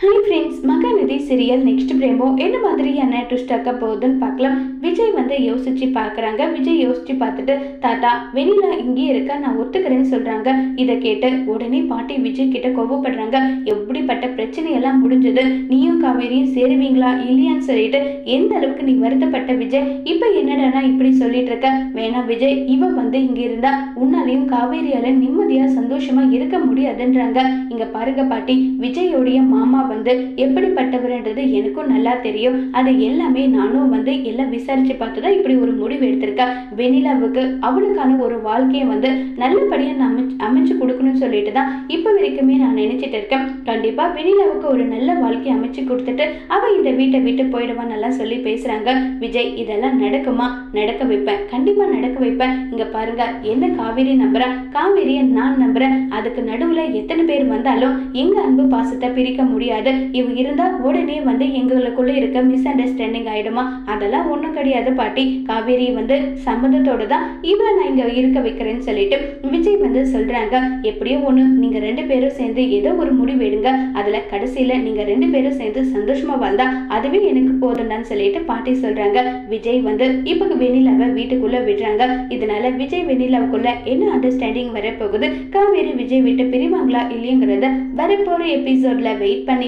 Hi friends Mahanadi serial next promo என்ன மாதிரியான twist ஆக்க போகுதுன்னு பார்க்கலாம். விஜய் வந்து யோசிச்சு பார்க்குறாங்க. விஜய் யோசிச்சு பார்த்துட்டு தாத்தா வெண்ணிலா இங்கே இருக்கா? நான் ஒத்துக்கிறேன்னு சொல்றாங்க. இதை கேட்டு உடனே பாட்டி விஜய் கிட்ட கோவப்படுறாங்க. எப்படிப்பட்ட பிரச்சனையெல்லாம் முடிஞ்சது? நீயும் காவேரியும் சேருவீங்களா? இல்லையான்னு சொல்லிட்டு எந்த அளவுக்கு நீ வருத்தப்பட்ட விஜய்? இப்போ என்னடானா இப்படி சொல்லிட்டு இருக்க? வேணாம் விஜய் இவ வந்து இங்க இருந்தா உன்னாலையும் காவேரியால நிம்மதியா சந்தோஷமா இருக்க முடியாதுன்றாங்க. இங்க பாருங்க பாட்டி விஜயோடைய மாமா வந்து எப்படிப்பட்டவர்ன்றது எனக்கும் நல்லா தெரியும். அது எல்லாமே நானும் வந்து எல்லாம் விசாரிச்சு பார்த்து தான் இப்படி ஒரு முடிவு எடுத்திருக்கேன் வெனிலாவுக்கு அவளுக்கான ஒரு வாழ்க்கையை வந்து நல்லபடியாக நான் அமைச்சு அமைச்சு கொடுக்கணும்னு சொல்லிட்டு தான் இப்போ வரைக்குமே நான் நினைச்சிட்டு இருக்கேன். கண்டிப்பாக வெனிலாவுக்கு ஒரு நல்ல வாழ்க்கையை அமைச்சு கொடுத்துட்டு அவள் இந்த வீட்டை விட்டு போயிடுவான்னு எல்லாம் சொல்லி பேசுகிறாங்க விஜய் இதெல்லாம் நடக்குமா? நடக்க வைப்பேன். கண்டிப்பாக நடக்க வைப்பேன். இங்கே பாருங்க எந்த காவேரி நம்புறேன் காவேரியை நான் நம்புறேன். அதுக்கு நடுவில் எத்தனை பேர் வந்தாலும் எங்கள் அன்பு பாசத்தை பிரிக்க முடியாது. இவ இருந்தா உடனே வந்து எங்களுக்குள்ள இருக்க மிஸ் அண்டர்ஸ்டாண்டிங் ஆயிடுமா? அதெல்லாம் ஒன்றும் கிடையாது பாட்டி. காவேரி வந்து சம்மந்தத்தோடு தான் இவளை நான் இங்க இருக்க வைக்கிறேன்னு சொல்லிட்டு விஜய் வந்து சொல்றாங்க. எப்படியோ ஒன்று நீங்க ரெண்டு பேரும் சேர்ந்து ஏதோ ஒரு முடிவு எடுங்க. அதுல கடைசியில நீங்க ரெண்டு பேரும் சேர்ந்து சந்தோஷமா வாழ்ந்தால் அதுவே எனக்கு போதும்டான்னு சொல்லிட்டு பாட்டி சொல்றாங்க. விஜய் வந்து இப்போ வெண்ணிலாவை வீட்டுக்குள்ள விடுறாங்க. இதனால விஜய் வெண்ணிலாவுக்குள்ள என்ன அண்டர்ஸ்டாண்டிங் வரப்போகுது? காவேரி விஜய் விட்டு பிரிவாங்களா இல்லைங்கிறத வரப்போற எபிசோட்ல வெயிட் பண்ணி